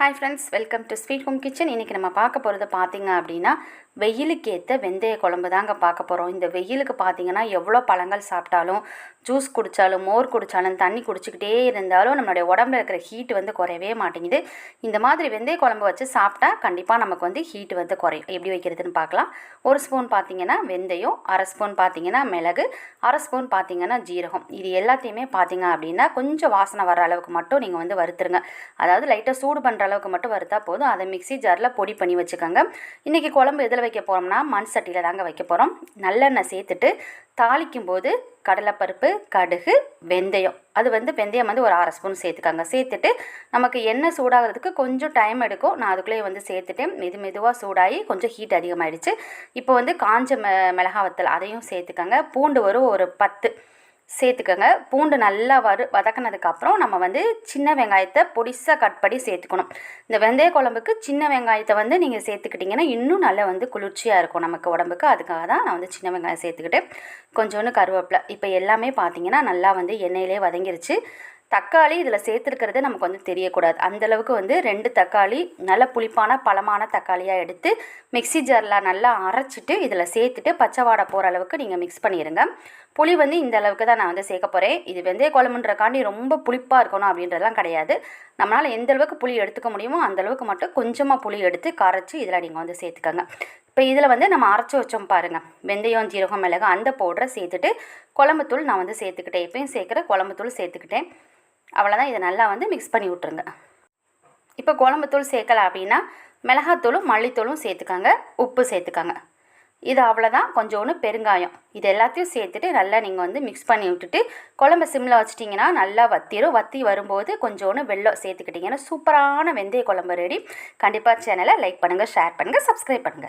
Hi friends welcome to sweet home kitchen இன்றைக்கி நம்ம பார்க்க போகிறது பார்த்தீங்க அப்படின்னா வெயிலுக்கு ஏற்ற வெந்தய குழம்பு தாங்க பார்க்க போகிறோம் இந்த வெயிலுக்கு பார்த்தீங்கன்னா எவ்வளோ பழங்கள் சாப்பிட்டாலும் ஜூஸ் குடித்தாலும் மோர் குடித்தாலும் தண்ணி குடிச்சிக்கிட்டே இருந்தாலும் நம்மளுடைய உடம்புல இருக்கிற ஹீட் வந்து குறையவே மாட்டேங்குது. இந்த மாதிரி வெந்தய குழம்பு வச்சு சாப்பிட்டா கண்டிப்பாக நமக்கு வந்து ஹீட் வந்து குறையும். எப்படி வைக்கிறதுன்னு பார்க்கலாம். ஒரு ஸ்பூன் பார்த்திங்கன்னா வெந்தயம் அரை ஸ்பூன் பார்த்திங்கன்னா மிளகு அரை ஸ்பூன் பார்த்திங்கன்னா ஜீரகம். இது எல்லாத்தையுமே பார்த்தீங்க அப்படின்னா கொஞ்சம் வாசனை வர அளவுக்கு மட்டும் நீங்கள் வந்து வறுத்துருங்க. அதாவது லைட்டாக சூடு பண்ணுற அளவுக்கு மட்டும் வறுத்தா போதும். அதை மிக்சி ஜாரில் பொடி பண்ணி வச்சுக்கோங்க. இன்றைக்கி குழம்பு எதில் வைக்க போகிறோம்னா மண் சட்டியில் தாங்க வைக்க போகிறோம் நல்லெண்ணெய் சேர்த்துட்டு தாளிக்கும் போது கடலைப்பருப்பு கடுகு வெந்தயம். அது வந்து வெந்தயம் வந்து ஒரு அரை ஸ்பூன் சேர்த்துக்காங்க. சேர்த்துட்டு நமக்கு எண்ணெய் சூடாகிறதுக்கு கொஞ்சம் டைம் எடுக்கும். நான் அதுக்குள்ளேயே வந்து சேர்த்துட்டேன் மெது மெதுவாக சூடாகி கொஞ்சம் ஹீட் அதிகமாகிடுச்சு இப்போ வந்து காஞ்ச மெ மிளகா வத்தல் அதையும் சேர்த்துக்கங்க. பூண்டு வரும் ஒரு பத்து. சேர்த்துக்கோங்க. பூண்டு நல்லா வறு வதக்கினதுக்கப்புறம் நம்ம வந்து சின்ன வெங்காயத்தை பொடிசாக கட் பண்ணி சேர்த்துக்கணும். இந்த வெந்தய குழம்புக்கு சின்ன வெங்காயத்தை வந்து நீங்கள் சேர்த்துக்கிட்டிங்கன்னா இன்னும் நல்லா வந்து குளிர்ச்சியாக இருக்கும் நமக்கு உடம்புக்கு. அதுக்காக தான் நான் வந்து சின்ன வெங்காயம் சேர்த்துக்கிட்டு கொஞ்சோண்டு கருவேப்பிலை. இப்போ எல்லாமே பார்த்தீங்கன்னா நல்லா வந்து எண்ணெயிலே வதங்கிருச்சு. தக்காளி இதில் சேர்த்துருக்கிறது நமக்கு வந்து தெரியக்கூடாது. அந்தளவுக்கு வந்து ரெண்டு தக்காளி நல்ல புளிப்பான பழமான தக்காளியாக எடுத்து மிக்சி ஜாரில் நல்லா அரைச்சிட்டு இதில் சேர்த்துட்டு பச்சை வாடை போகிற அளவுக்கு நீங்கள் மிக்ஸ் பண்ணிடுங்க புளி வந்து இந்த அளவுக்கு தான் நான் வந்து சேர்க்க போகிறேன் இது வெந்தய குழம்புன்றக்காண்டி ரொம்ப புளிப்பாக இருக்கணும் அப்படின்றதெல்லாம் கிடையாது. நம்மளால் எந்த அளவுக்கு புளி எடுத்துக்க முடியுமோ அந்த அளவுக்கு மட்டும் கொஞ்சமாக புளி எடுத்து கரைச்சி இதில் நீங்கள் வந்து சேர்த்துக்கோங்க. இப்போ இதில் வந்து நம்ம அரைச்சி வச்சோம் பாருங்கள் வெந்தயம் ஜீரகம் மிளகு அந்த பவுடரை சேர்த்துட்டு குழம்புத்தூள் நான் வந்து சேர்த்துக்கிட்டேன். எப்பயும் சேர்க்குற குழம்புத்தூள் சேர்த்துக்கிட்டேன். அவ்வளோதான் இதை நல்லா வந்து மிக்ஸ் பண்ணி விட்ருங்க இப்போ குழம்புத்தூள் சேர்க்கலை அப்படின்னா மிளகாத்தூளும் மல்லித்தூளும் சேர்த்துக்கோங்க. உப்பு சேர்த்துக்கோங்க. இது அவ்வளோதான் கொஞ்சோண்டு பெருங்காயம். இது எல்லாத்தையும் சேர்த்துட்டு நல்லா நீங்கள் வந்து மிக்ஸ் பண்ணி விட்டுட்டு குழம்பு சிம்மில் வச்சிட்டிங்கன்னா நல்லா வத்திரும். வத்தி வரும்போது கொஞ்சோண்டு வெள்ளம் சேர்த்துக்கிட்டிங்கன்னா சூப்பரான வெந்தய குழம்பு ரெடி கண்டிப்பாக சேனலை லைக் பண்ணுங்கள் ஷேர் பண்ணுங்கள் சப்ஸ்கிரைப் பண்ணுங்கள்